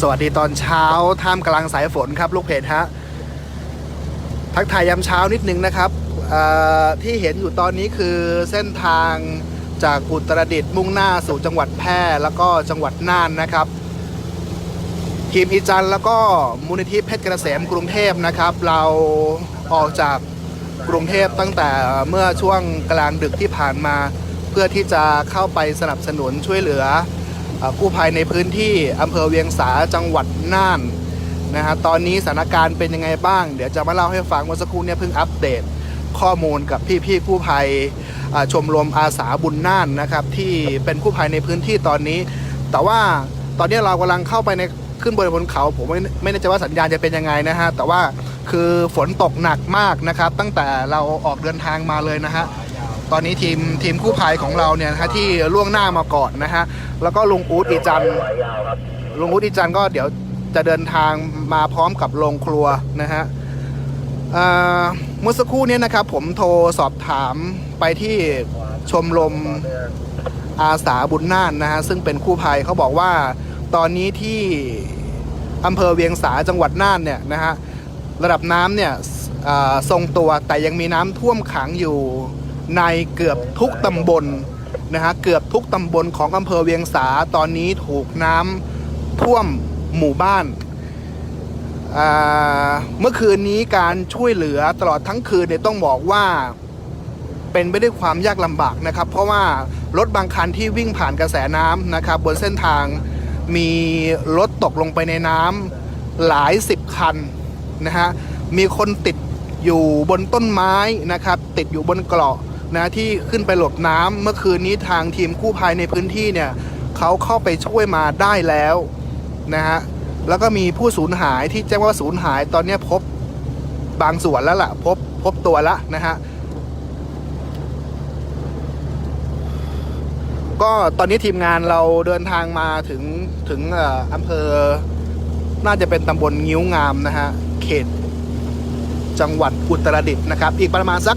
สวัสดีตอนเช้าท่ามกลางสายฝนครับ ลูกเพจฮะทักทายยามเช้านิดนึงนะครับที่เห็นอยู่ตอนนี้คือเส้นทางจากอุตรดิตถ์มุ่งหน้าสู่จังหวัดแพร่แล้วก็จังหวัดน่านนะครับทีมอีจันแล้วก็มูลนิธิเพชรเกษมกรุงเทพนะครับ เราออกจากกรุงเทพตั้งแต่เมื่อช่วงกลางดึกที่ผ่านมา เพื่อที่จะเข้าไปสนับสนุนช่วยเหลือ กู้ภัยในพื้นที่อำเภอเวียงสาจังหวัดน่านนะฮะตอนนี้สถานการณ์เป็นยังไงบ้าง เดี๋ยวจะมาเล่าให้ฟังเมื่อสักครู่เนี่ยเพิ่งอัปเดตข้อมูลกับพี่ๆกู้ภัยชมรมอาสาบุญน่านนะครับ ที่เป็นกู้ภัยในพื้นที่ตอนนี้ แต่ว่าตอนนี้เรากำลังเข้าไปในขึ้นบนบนเขา ผมไม่ไม่แน่ใจว่าสัญญาณจะเป็นยังไงนะฮะแต่ว่าคือฝนตกหนักมากนะครับ ตั้งแต่เราออกเดินทางมาเลยนะฮะ ตอนนี้ทีมทีมกู้ภัยของเราเนี่ยนะฮะที่ล่วงหน้ามาก่อนนะฮะแล้วก็ลุงอูดอีจันทร์ลุงอูดอีจันทร์ก็เดี๋ยวจะเดินทางมาพร้อมกับโรงครัวนะฮะเอ่อเมื่อสักครู่เนี้นะครับผมโทรสอบถามไปที่ชมรมอาสาบุญน่านนะฮะซึ่งเป็นกู้ภัยเขาบอกว่าตอนนี้ที่อำเภอเวียงสาจังหวัดน่านเนี่ยนะฮะระดับน้ำเนี่ยทรงตัวแต่ยังมีน้ำท่วมขังอยู่ ในเกือบทุกตำบลนะฮะเกือบทุกตำบลของอำเภอเวียงสาตอนนี้ถูกน้ำท่วมหมู่บ้าน เมื่อคืนนี้การช่วยเหลือตลอดทั้งคืนเนี่ยต้องบอกว่าเป็นไปด้วยความยากลำบากนะครับ เพราะว่ารถบางคันที่วิ่งผ่านกระแสน้ำนะครับ บนเส้นทางมีรถตกลงไปในน้ำหลายสิบคันนะฮะมีคนติดอยู่บนต้นไม้นะครับ ติดอยู่บนเกราะ นะที่ขึ้นไปหลบน้ำเมื่อคืนนี้ทางทีมกู้ภัยในพื้นที่เนี่ยเขาเข้าไปช่วยมาได้แล้วนะฮะแล้วก็มีผู้สูญหายที่แจ้งว่าสูญหายตอนนี้พบบางส่วนแล้วล่ะ พบพบตัวแล้วนะฮะก็ตอนนี้ทีมงานเราเดินทางมาถึงถึงอออำเภอ น่าจะเป็นตำบลงิ้วงามนะฮะเขตจังหวัดอุตรดิตถ์นะครับ อีกประมาณสัก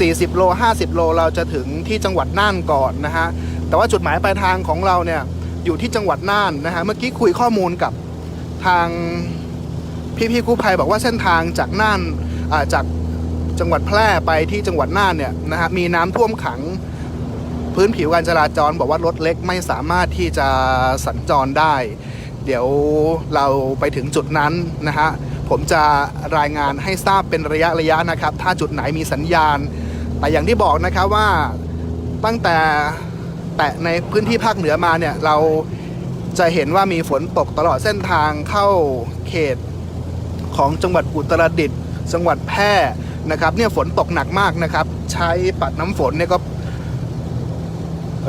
40 โล 50 โลเราจะถึงที่จังหวัดน่านก่อนนะฮะแต่ว่าจุดหมายปลายทางของเราเนี่ยอยู่ที่จังหวัดน่านนะฮะเมื่อกี้คุยข้อมูลกับทางพี่ๆกู้ภัยบอกว่าเส้นทางจากน่านาจากจังหวัดแพร่ไปที่จังหวัดน่านเนี่ยนะฮะมีน้ำท่วมขังพื้นผิวการจราจรบอกว่ารถเล็กไม่สามารถที่จะสัญจรได้ เดี๋ยวเราไปถึงจุดนั้นนะฮะผมจะรายงานให้ทราบเป็นระยะระยะนะครับ ถ้าจุดไหนมีสัญญาณ แต่อย่างที่บอกนะครับว่าตั้งแต่แตะในพื้นที่ภาคเหนือมาเนี่ยเราจะเห็นว่ามีฝนตกตลอดเส้นทางเข้าเขตของจังหวัดอุตรดิตถ์จังหวัดแพร่นะครับเนี่ยฝนตกหนักมากนะครับ ใช้ปัดน้ำฝนเนี่ยก็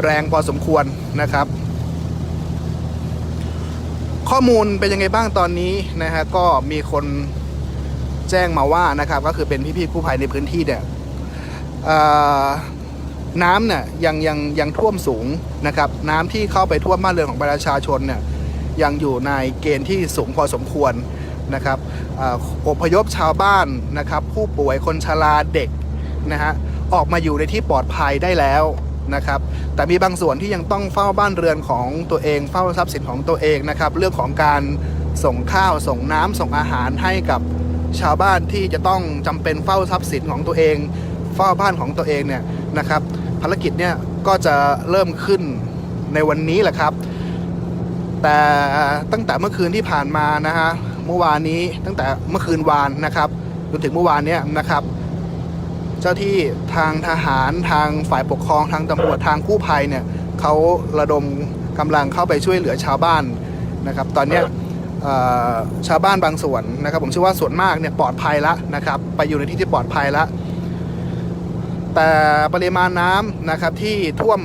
แรงพอสมควรนะครับ ข้อมูลเป็นยังไงบ้างตอนนี้นะฮะก็มีคนแจ้งมาว่านะครับ ก็คือเป็นพี่ๆกู้ภัยในพื้นที่เนี่ย น้ำเนี่ยยังยังยังท่วมสูงนะครับ น้ำที่เข้าไปท่วมบ้านเรือนของประชาชนเนี่ยยังอยู่ในเกณฑ์ที่สูงพอสมควรนะครับเอ่ออพยพชาวบ้านนะครับ ผู้ป่วยคนชราเด็กนะฮะออกมาอยู่ในที่ปลอดภัยได้แล้วนะครับ แต่มีบางส่วนที่ยังต้องเฝ้าบ้านเรือนของตัวเอง เฝ้าทรัพย์สินของตัวเองนะครับ เรื่องของการส่งข้าวส่งน้ำส่งอาหารให้กับชาวบ้านที่จะต้องจำเป็นเฝ้าทรัพย์สินของตัวเอง เฝ้าบ้านของตัวเองเนี่ยนะครับภารกิจเนี่ยก็จะเริ่มขึ้นในวันนี้แหละครับ แต่ตั้งแต่เมื่อคืนที่ผ่านมานะฮะเมื่อวานนี้ตั้งแต่เมื่อคืนวานนะครับจนถึงเมื่อวานเนี้ยนะครับ เจ้าที่ทางทหารทางฝ่ายปกครองทางตำรวจทางกู้ภัยเนี่ยเขาระดมกำลังเข้าไปช่วยเหลือชาวบ้านนะครับ ตอนเนี้ยชาวบ้านบางส่วนนะครับ ผมเชื่อว่าส่วนมากเนี่ยปลอดภัยแล้วนะครับ ไปอยู่ในที่ที่ปลอดภัยแล้ว แต่ปริมาณน้ำนะครับที่ท่วม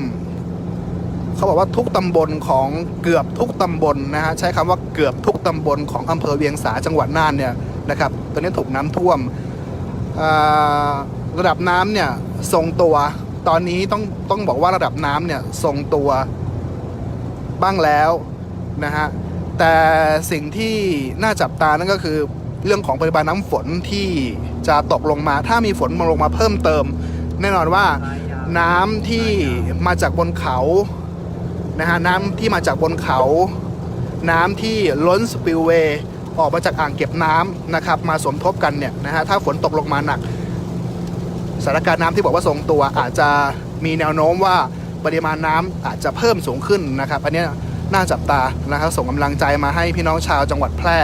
เขาบอกว่าทุกตำบลของเกือบทุกตำบลนะฮะใช้คำว่าเกือบทุกตำบลของอำเภอเวียงสาจังหวัดน่านเนี่ยนะครับตอนนี้ถูกน้ำท่วมระดับน้ำเนี่ยทรงตัว ตอนนี้ต้องต้องบอกว่าระดับน้ำเนี่ยทรงตัวบ้างแล้วนะฮะแต่สิ่งที่น่าจับตานั่นก็คือเรื่องของปริมาณน้ำฝนที่จะตกลงมา ถ้ามีฝนมาลงมาเพิ่มเติม แน่นอนว่าน้ำที่มาจากบนเขานะฮะน้ำที่มาจากบนเขา น้ำที่ล้นสปิลเวย์ออกมาจากอ่างเก็บน้ำนะครับมาสมทบกันเนี่ยนะฮะถ้าฝนตกลงมาหนักสถานการณ์น้ำที่บอกว่าทรงตัวอาจจะมีแนวโน้มว่าปริมาณน้ำอาจจะเพิ่มสูงขึ้นนะครับ อันนี้น่าจับตานะครับส่งกำลังใจมาให้พี่น้องชาวจังหวัดแพร่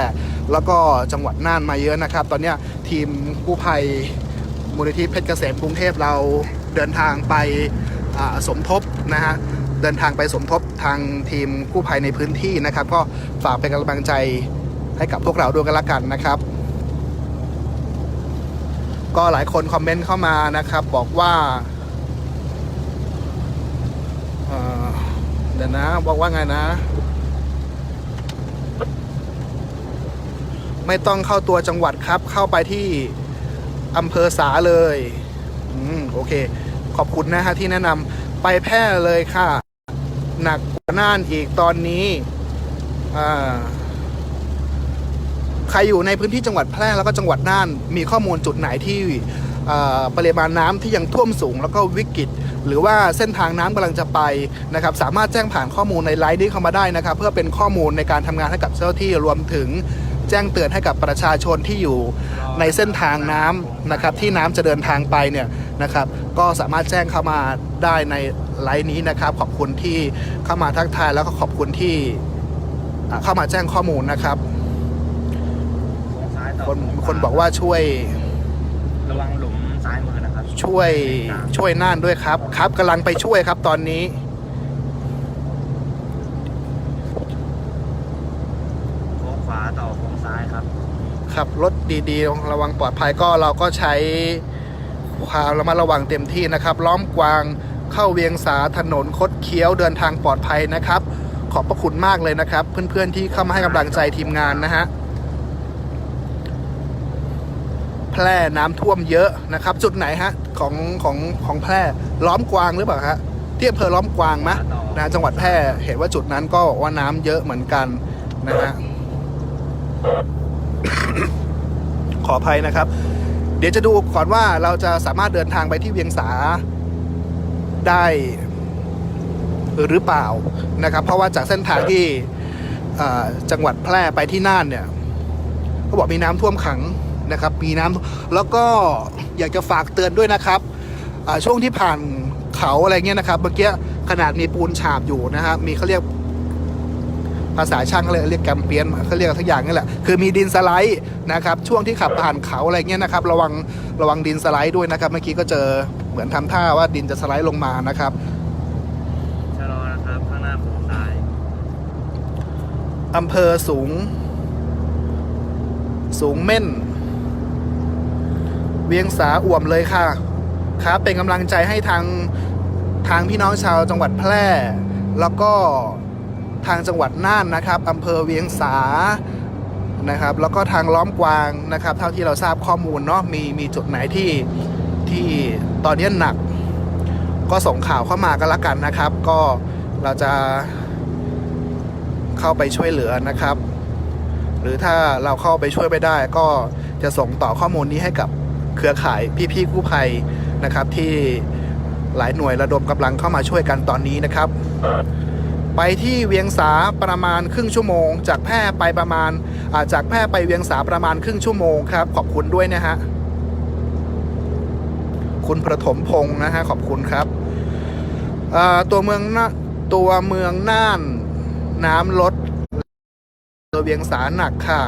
แล้วก็จังหวัดน่านมาเยอะนะครับ ตอนนี้ทีมกู้ภัย มูลนิธิเพชรเกษมกรุงเทพเราเดินทางไปสมทบนะฮะเดินทางไปสมทบทางทีมกู้ภัยในพื้นที่นะครับ ก็ฝากเป็นกำลังใจให้กับพวกเราด้วยกันละกันนะครับ ก็หลายคนคอมเมนต์เข้ามานะครับ บอกว่าเดี๋ยวนะบอกว่าไงนะ ไม่ต้องเข้าตัวจังหวัดครับเข้าไปที่ อำเภอสาเลยอืมโอเค ขอบคุณนะฮะที่แนะนำไปแพร่เลยค่ะ หนักกว่าน่านอีกตอนนี้อ่าใครอยู่ในพื้นที่จังหวัดแพร่แล้วก็จังหวัดน่าน มีข้อมูลจุดไหนที่ปริมาณน้ำที่ยังท่วมสูงแล้วก็วิกฤต หรือว่าเส้นทางน้ำกำลังจะไปนะครับ สามารถแจ้งผ่านข้อมูลในไลน์นี้เข้ามาได้นะครับ เพื่อเป็นข้อมูลในการทำงานให้กับเจ้าที่รวมถึง แจ้งเตือนให้กับประชาชนที่อยู่ในเส้นทางน้ำนะครับที่น้ำจะเดินทางไปเนี่ยนะครับก็สามารถแจ้งเข้ามาได้ในไลน์นี้นะครับ ขอบคุณที่เข้ามาทักทายแล้วก็ขอบคุณที่อ่าเข้ามาแจ้งข้อมูลนะครับซ้ายต่อคนคนบอกว่าช่วยระวังหลุมซ้ายมือนะครับ ช่วยช่วยน่านด้วยครับ ครับกำลังไปช่วยครับตอนนี้ โค้งขวา ต่อโค้งซ้ายครับ ขับรถดีๆ ระวังปลอดภัยก็เราก็ใช้ความระมัดระวังเต็มที่นะครับล้อมกวางเข้าเวียงสาถนนคดเคี้ยวเดินทางปลอดภัยนะครับ ขอบพระคุณมากเลยนะครับ เพื่อนๆที่เข้ามาให้กำลังใจทีมงานนะฮะแพร่น้ำท่วมเยอะนะครับ จุดไหนฮะของของของแพร่ล้อมกวางหรือเปล่าฮะที่อำเภอล้อมกวางมะนะจังหวัดแพร่เห็นว่าจุดนั้นก็บอกว่าน้ำเยอะเหมือนกันนะฮะ ขออภัยนะครับ เดี๋ยวจะดูก่อนว่าเราจะสามารถเดินทางไปที่เวียงสาได้หรือเปล่านะครับ เพราะว่าจากเส้นทางที่จังหวัดแพร่ไปที่น่านเนี่ยเขาบอกมีน้ำท่วมขังนะครับ มีน้ำแล้วก็อยากจะฝากเตือนด้วยนะครับช่วงที่ผ่านเขาอะไรเงี้ยนะครับ เมื่อกี้ขนาดมีปูนฉาบอยู่นะครับมีเขาเรียก ภาษาช่างเขาเรียกเรียกแกมเปียนเขาเรียกทุกอย่างนี่แหละคือมีดินสไลด์นะครับช่วงที่ขับผ่านเขาอะไรเงี้ยนะครับระวังระวังดินสไลด์ด้วยนะครับ เมื่อกี้ก็เจอเหมือนทำท่าว่าดินจะสไลด์ลงมานะครับชะลอนะครับข้างหน้าโค้งซ้ายอำเภอสูง สูงเม่น เวียงสาอ่วมเลยค่ะครับเป็นกำลังใจให้ทางทางพี่น้องชาวจังหวัดแพร่ แล้วก็ ทางจังหวัดน่านนะครับอำเภอเวียงสานะครับแล้วก็ทางล้อมกวางนะครับเท่าที่เราทราบข้อมูลเนาะมีมีจุดไหนที่ที่ตอนนี้หนัก ก็ส่งข่าวเข้ามาก็แล้วกันนะครับ ก็เราจะเข้าไปช่วยเหลือนะครับ หรือถ้าเราเข้าไปช่วยไม่ได้ก็จะส่งต่อข้อมูลนี้ให้กับเครือข่ายพี่ๆกู้ภัยนะครับที่หลายหน่วยระดมกำลังเข้ามาช่วยกันตอนนี้นะครับ ไปที่เวียงสาประมาณครึ่งชั่วโมง จากแพร่ไปประมาณาจากแพร่ไปเวียงสาประมาณครึ่งชั่วโมงครับ ขอบคุณด้วยนะฮะคุณประถมพงศ์นะฮะขอบคุณครับตัวเมืองน่าตัวเมืองน่านน้ำลดตัวเวียงสาหนักค่ะ